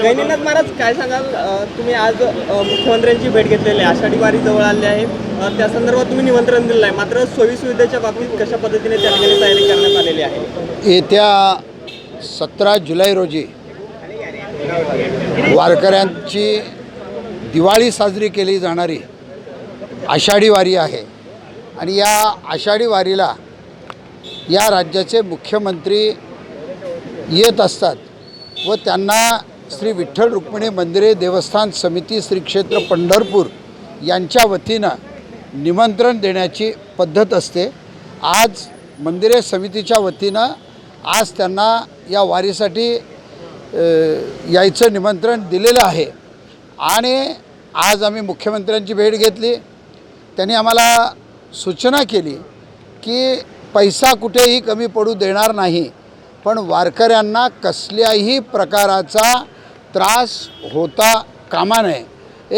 गैनीनाथ महाराज काय सांगाल? तुम्ही आज मुख्यमंत्र्यांची भेट घेतलेली आहे. आषाढी वारी जवळ आली आहे. त्या संदर्भात तुम्ही निमंत्रण दिलेलं आहे मात्र सोयी सुविधेच्या बाबतीत कशा पद्धतीने त्या ठिकाणी तयारी करण्यात आलेली आहे? येत्या सतरा जुलै रोजी वारकऱ्यांची दिवाळी साजरी केली जाणारी आषाढी वारी आहे. आणि या आषाढी वारीला या राज्याचे मुख्यमंत्री येत असतात व त्यांना श्री विठ्ठल रुक्मिणी मंदिरे देवस्थान समिती श्री क्षेत्र पंढरपूर यांच्या वतीनं निमंत्रण देण्याची पद्धत असते. आज मंदिरे समितीच्या वतीनं आज त्यांना या वारीसाठी यायचं निमंत्रण दिलेलं आहे. आणि आज आम्ही मुख्यमंत्र्यांची भेट घेतली. त्यांनी आम्हाला सूचना केली की पैसा कुठेही कमी पडू देणार नाही. पण वारकऱ्यांना कसल्याही प्रकाराचा त्रास होता कामा नये.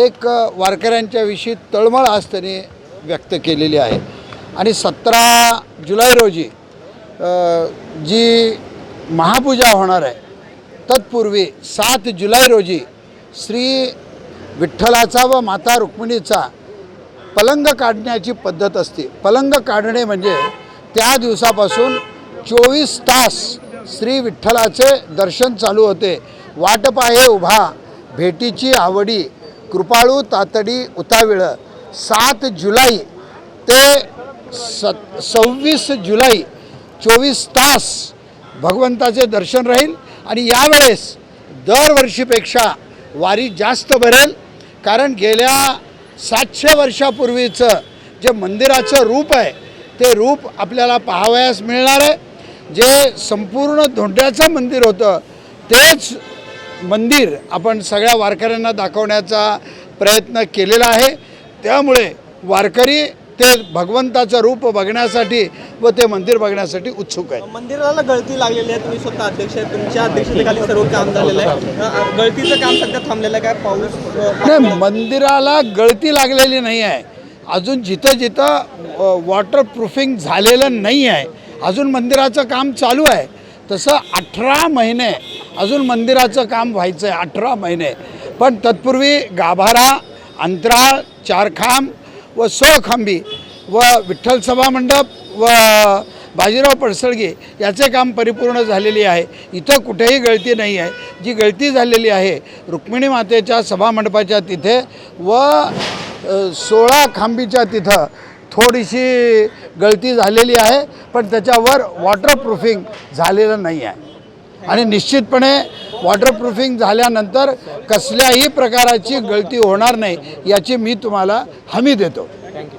एक वारकऱ्यांच्याविषयी तळमळ आज त्यांनी व्यक्त केलेली आहे. आणि सतरा जुलै रोजी जी महापूजा होणार आहे तत्पूर्वी सात जुलै रोजी श्री विठ्ठलाचा व माता रुक्मिणीचा पलंग काढण्याची पद्धत असते. पलंग काढणे म्हणजे त्या दिवसापासून चोवीस तास श्री विठ्ठलाचे दर्शन चालू होते. वाट पाहे उभा. भेटीची आवडी. कृपाळू तातडी उताविळ. सात जुलै ते स सव्वीस जुलै चोवीस तास भगवंताचे दर्शन राहील आणि यावेळेस दरवर्षीपेक्षा वारी जास्त भरेल. कारण गेल्या सातशे वर्षापूर्वीचं जे मंदिराचं रूप आहे ते रूप आपल्याला पाहावयास मिळणार आहे. जे संपूर्ण धोंड्याचं मंदिर होतं तेच मंदिर आपण सगळ्या वारकऱ्यांना दाखवण्याचा प्रयत्न केलेला आहे. त्यामुळे वारकरी ते भगवंताचं रूप बघण्यासाठी व ते मंदिर बघण्यासाठी उत्सुक आहे मंदिराला गळती लागलेली आहे. तुम्ही स्वतः अध्यक्ष आहे तुमच्या अध्यक्षतेखाली सर्व काम झालेलं आहे. अ, अ, गळतीचं काम सध्या थांबलेलं आहे. काय पाऊस नाही मंदिराला गळती लागलेली नाही आहे. अजून जिथं जिथं वॉटर प्रूफिंग झालेलं नाही आहे. अजून मंदिराचं काम चालू आहे. तसं अठरा महिने अजून मंदिराचं काम व्हायचं आहे अठरा महिने. पण तत्पूर्वी गाभारा अंतराळ चारखांब व सोखांबी व विठ्ठल सभा मंडप व बाजीराव पडसळगे याचे काम परिपूर्ण झालेले आहे. इथं कुठेही गळती नाही आहे. जी गळती झालेली आहे रुक्मिणी मातेच्या सभामंडपाच्या तिथे व सोळा खांबीच्या तिथं थोडीशी गळती झालेली आहे पण त्याच्यावर वॉटरप्रूफिंग झालेलं नाही आहे. आणि निश्चितपणे वॉटरप्रूफिंग झाल्यानंतर कसल्याही प्रकाराची गळती होणार नाही याची मी तुम्हाला हमी देतो. थँक्यू